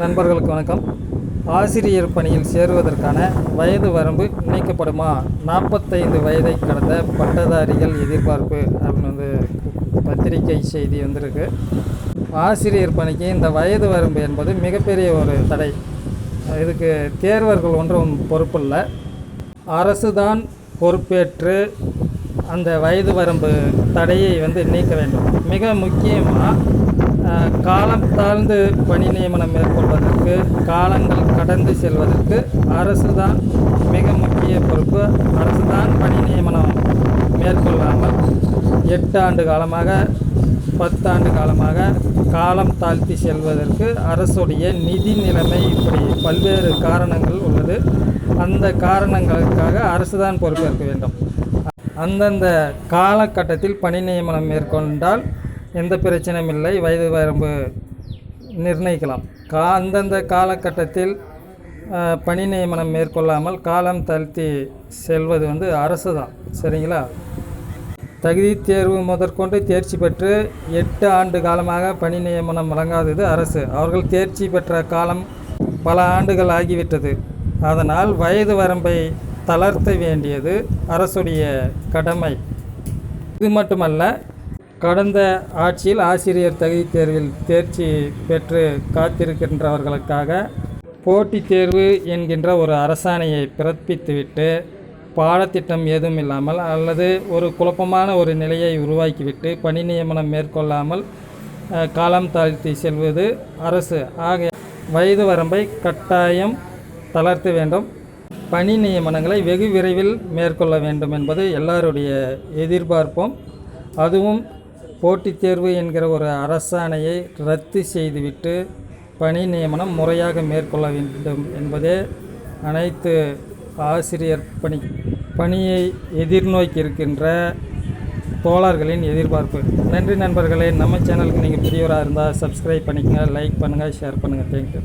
நண்பர்களுக்கு வணக்கம். ஆசிரியர் பணியில் சேருவதற்கான வயது வரம்பு நீக்கப்படுமா? நாற்பத்தைந்து வயதை கடந்த பட்டதாரிகள் எதிர்பார்ப்பு அப்படின்னு வந்து பத்திரிகை செய்தி வந்திருக்கு. ஆசிரியர் பணிக்கு இந்த வயது வரம்பு என்பது மிகப்பெரிய ஒரு தடை. இதுக்கு தேர்வர்கள் ஒன்றும் பொறுப்பில்லை. அரசு தான் பொறுப்பேற்று அந்த வயது வரம்பு தடையை வந்து நீக்க வேண்டும். மிக முக்கியமாக காலம் தாழ்ந்து பணி நியமனம் மேற்கொள்வதற்கு காலங்கள் கடந்து செல்வதற்கு அரசு தான் மிக முக்கிய பொறுப்பு. அரசு தான் பணி நியமனம் மேற்கொள்ளாமல் எட்டு ஆண்டு காலமாக பத்தாண்டு காலமாக காலம் தாழ்த்தி செல்வதற்கு அரசுடைய நிதி நிலைமை இப்படி பல்வேறு காரணங்கள் உள்ளது. அந்த காரணங்களுக்காக அரசு தான் பொறுப்பேற்க வேண்டும். அந்தந்த காலகட்டத்தில் பணி நியமனம் மேற்கொண்டால் எந்த பிரச்சனையும் இல்லை. வயது வரம்பு நிர்ணயிக்கலாம். கா அந்தந்த காலகட்டத்தில் பணி நியமனம் மேற்கொள்ளாமல் காலம் தள்த்தி செல்வது வந்து அரசு தான் சரிங்களா? தகுதி தேர்வு முதற்கொண்டு தேர்ச்சி பெற்று எட்டு ஆண்டு காலமாக பணி நியமனம் வழங்காதது அரசு. அவர்கள் தேர்ச்சி பெற்ற காலம் பல ஆண்டுகள் ஆகிவிட்டது. அதனால் வயது வரம்பை தளர்த்த வேண்டியது அரசுடைய கடமை. இது மட்டுமல்ல கடந்த ஆட்சியில் ஆசிரியர் தகுதி தேர்வில் தேர்ச்சி பெற்று காத்திருக்கின்றவர்களுக்காக போட்டித் தேர்வு என்கின்ற ஒரு அரசாணையை பிறப்பித்துவிட்டு பாடத்திட்டம் ஏதும் இல்லாமல் அல்லது ஒரு குழப்பமான ஒரு நிலையை உருவாக்கிவிட்டு பணி நியமனம் மேற்கொள்ளாமல் காலம் தாழ்த்தி செல்வது அரசு. ஆக வயது வரம்பை கட்டாயம் தளர்த்த வேண்டும். பணி நியமனங்களை வெகு விரைவில் மேற்கொள்ள வேண்டும் என்பது எல்லாருடைய எதிர்பார்ப்பும். அதுவும் போட்டித் தேர்வு என்கிற ஒரு அரசாணையை ரத்து செய்துவிட்டு பணி நியமனம் முறையாக மேற்கொள்ள வேண்டும் என்பதே அனைத்து ஆசிரியர் பணி பணியை எதிர்நோக்கி இருக்கின்ற தோழர்களின் எதிர்பார்ப்பு. நன்றி நண்பர்களே. நம்ம சேனலுக்கு நீங்கள் பெரியவராக இருந்தால் சப்ஸ்கிரைப் பண்ணிக்கங்க லைக் பண்ணுங்கள் ஷேர் பண்ணுங்கள் தேங்க்யூ.